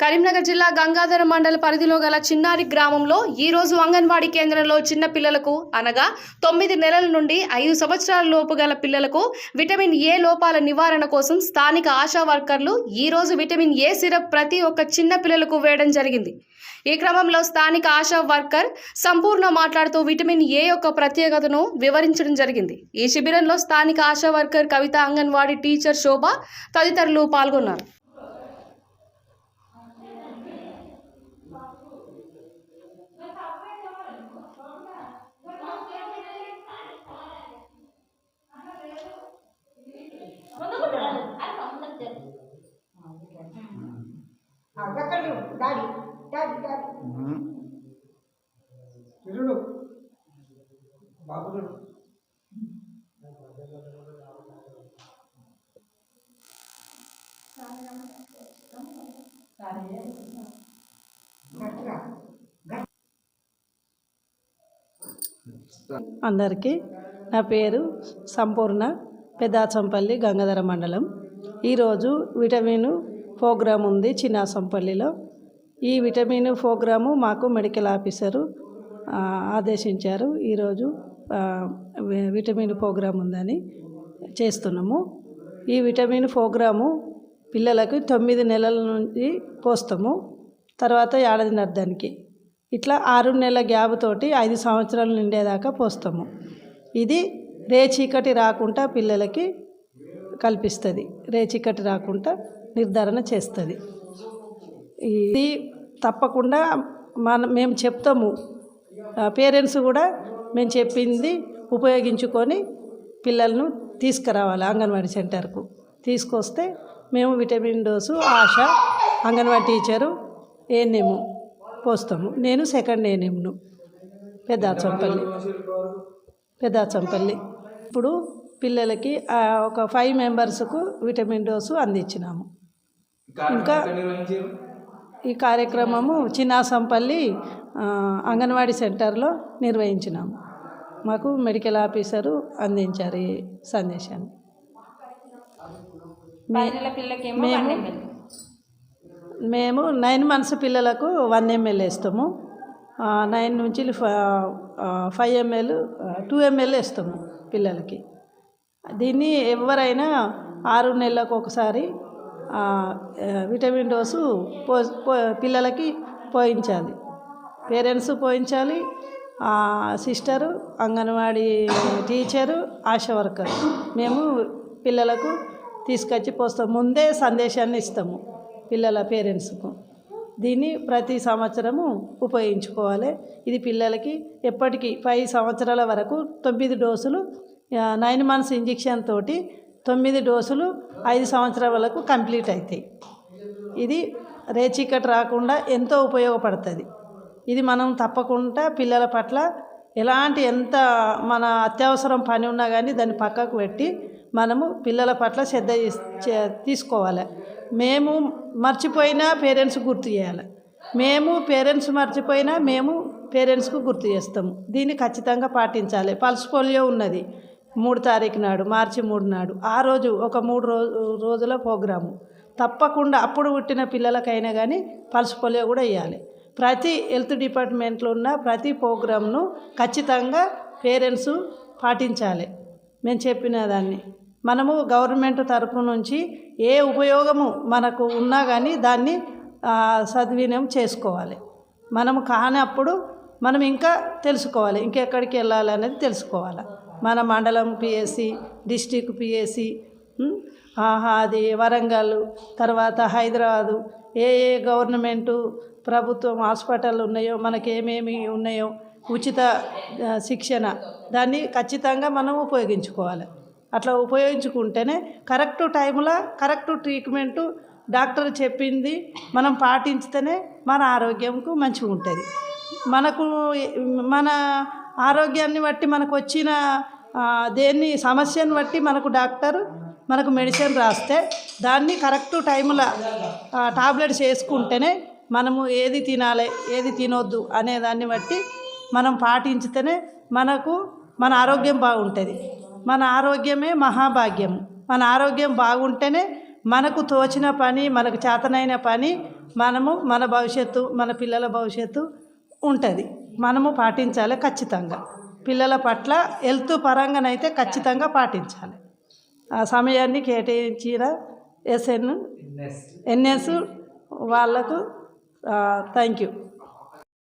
కరీంనగర్ జిల్లా గంగాధర మండల పరిధిలో గల చిన్నారి గ్రామంలో ఈ రోజు అంగన్వాడీ కేంద్రంలో చిన్న పిల్లలకు అనగా తొమ్మిది నెలల నుండి ఐదు సంవత్సరాల లోపు గల పిల్లలకు విటమిన్ ఏ లోపాల నివారణ కోసం స్థానిక ఆశా వర్కర్లు ఈ రోజు విటమిన్ ఏ సిరప్ ప్రతి ఒక్క చిన్న పిల్లలకు వేయడం జరిగింది. ఈ క్రమంలో స్థానిక ఆశా వర్కర్ సంపూర్ణ మాట్లాడుతూ విటమిన్ ఏ యొక్క ప్రత్యేకతను వివరించడం జరిగింది. ఈ శిబిరంలో స్థానిక ఆశా వర్కర్ కవిత అంగన్వాడీ టీచర్ శోభ తదితరులు పాల్గొన్నారు. అక్కడ డాడీ డాడీ డాడీ. చూడు బాబు అందరికీ నా పేరు సంపూర్ణ పెద్దాచంపల్లి గంగాధర మండలం. ఈరోజు విటమిన్ ప్రోగ్రాం ఉంది చిన్నాసంపల్లిలో. ఈ విటమిన్ ప్రోగ్రాము మాకు మెడికల్ ఆఫీసరు ఆదేశించారు. ఈరోజు విటమిన్ ప్రోగ్రాం ఉందని చేస్తున్నాము. ఈ విటమిన్ ప్రోగ్రాము పిల్లలకు తొమ్మిది నెలల నుంచి పోస్తాము. తర్వాత ఏడాదిన్నర దానికి ఇట్లా ఆరు నెలల గ్యాప్ తోటి ఐదు సంవత్సరాలు నిండేదాకా పోస్తాము. ఇది రేచీకటి రాకుండా పిల్లలకి కల్పిస్తుంది. రేచీకటి రాకుండా నిర్ధారణ చేస్తుంది. ఇది తప్పకుండా మన మేము చెప్తాము. పేరెంట్స్ కూడా మేము చెప్పింది ఉపయోగించుకొని పిల్లలను తీసుకురావాలి అంగన్వాడీ సెంటర్కు. తీసుకొస్తే మేము vitamin dose Asha Anganwadi teacher ANM. పోస్తాము. నేను సెకండ్ ఏఎన్ఎంను పెద్దాచంపల్లి. పెద్దాచంపల్లి. ఇప్పుడు పిల్లలకి ఒక ఫైవ్ మెంబర్స్కు విటమిన్ డోసు అందించినాము. ఇంకా ఈ కార్యక్రమము చిన్నాసంపల్లి అంగన్వాడీ సెంటర్లో నిర్వహించినాము. మాకు మెడికల్ ఆఫీసరు అందించారు ఈ సందేశాన్ని. మేము మేము నైన్ మంత్స్ పిల్లలకు వన్ ఎంఎల్ వేస్తాము. నైన్ నుంచి ఫ- ఫైవ్ ఎంఎల్ టూ ఎంఎల్ వేస్తాము పిల్లలకి. దీన్ని ఎవరైనా ఆరు నెలలకు ఒకసారి విటమిన్ డోసు పో పో పిల్లలకి పోయించాలి. Parents పోయించాలి sister anganwadi teacher ASHA worker. మేము పిల్లలకు తీసుకొచ్చి పోస్తాం. ముందే సందేశాన్ని ఇస్తాము. పిల్లల పేరెంట్స్కు. దీన్ని ప్రతి సంవత్సరము ఉపయోగించుకోవాలి. ఇది పిల్లలకి ఎప్పటికీ పై సంవత్సరాల వరకు తొమ్మిది డోసులు నైన్ మంత్స్ ఇంజెక్షన్ తోటి తొమ్మిది డోసులు ఐదు సంవత్సరాల వరకు కంప్లీట్ అవుతాయి ఇది రేచీకట్ రాకుండా ఎంతో ఉపయోగపడుతుంది. ఇది మనం తప్పకుండా పిల్లల పట్ల ఎలాంటి ఎంత మన అత్యవసరం పని ఉన్నా కానీ దాన్ని పక్కకు పెట్టి మనము పిల్లల పట్ల శ్రద్ధ చే- తీసుకోవాలి. మేము మర్చిపోయినా పేరెంట్స్ గుర్తు చేయాలి. మేము పేరెంట్స్ మర్చిపోయినా మేము పేరెంట్స్కు గుర్తు చేస్తాము దీన్ని ఖచ్చితంగా పాటించాలి. పల్స్ పోలియో ఉన్నది. మూడు తారీఖు నాడు మార్చి మూడు నాడు. ఆ రోజు ఒక మూడు రోజు రోజుల ప్రోగ్రాము. తప్పకుండా అప్పుడు పుట్టిన పిల్లలకైనా కానీ పల్స్ పోలియో కూడా ఇవ్వాలి ప్రతి హెల్త్ డిపార్ట్మెంట్లో ఉన్న ప్రతి ప్రోగ్రామ్ను ఖచ్చితంగా పేరెంట్స్ పాటించాలి. మేము చెప్పిన దాన్ని. మనము గవర్నమెంట్ తరపు నుంచి ఏ ఉపయోగము మనకు ఉన్నా కానీ దాన్ని సద్వినియోగం చేసుకోవాలి. మనము కానప్పుడు మనం ఇంకా తెలుసుకోవాలి ఇంకెక్కడికి వెళ్ళాలి అనేది తెలుసుకోవాలి. మన మండలం పిఎస్సి డిస్టిక్ పిఎస్సి అది వరంగల్ తర్వాత హైదరాబాదు ఏ ఏ గవర్నమెంటు ప్రభుత్వం హాస్పిటల్ ఉన్నాయో మనకి ఏమేమి ఉన్నాయో ఉచిత శిక్షణ దాన్ని ఖచ్చితంగా మనం ఉపయోగించుకోవాలి. అట్లా ఉపయోగించుకుంటేనే కరెక్ట్ టైంలో కరెక్ట్ ట్రీట్మెంటు డాక్టర్ చెప్పింది మనం పాటించితేనే మన ఆరోగ్యంకు మంచిగా ఉంటుంది మనకు మన ఆరోగ్యాన్ని బట్టి మనకు వచ్చిన దేన్ని సమస్యను బట్టి మనకు డాక్టర్ మనకు మెడిసిన్ రాస్తే దాన్ని కరెక్ట్ టైంలో టాబ్లెట్స్ వేసుకుంటేనే మనము ఏది తినాలి ఏది తినొద్దు అనే దాన్ని బట్టి మనం పాటించితేనే మనకు మన ఆరోగ్యం బాగుంటుంది. మన ఆరోగ్యమే మహాభాగ్యం. మన ఆరోగ్యం బాగుంటేనే మనకు తోచిన పని మనకు చేతనైన పని మనము మన భవిష్యత్తు మన పిల్లల భవిష్యత్తు ఉంటుంది. మనము పాటించాలి ఖచ్చితంగా. పిల్లల పట్ల హెల్త్ పరంగానైతే ఖచ్చితంగా పాటించాలి. ఆ సమయాన్ని కేటాయించిన ఎస్ఎన్ ఎన్ఎస్. వాళ్ళకు థ్యాంక్ యూ.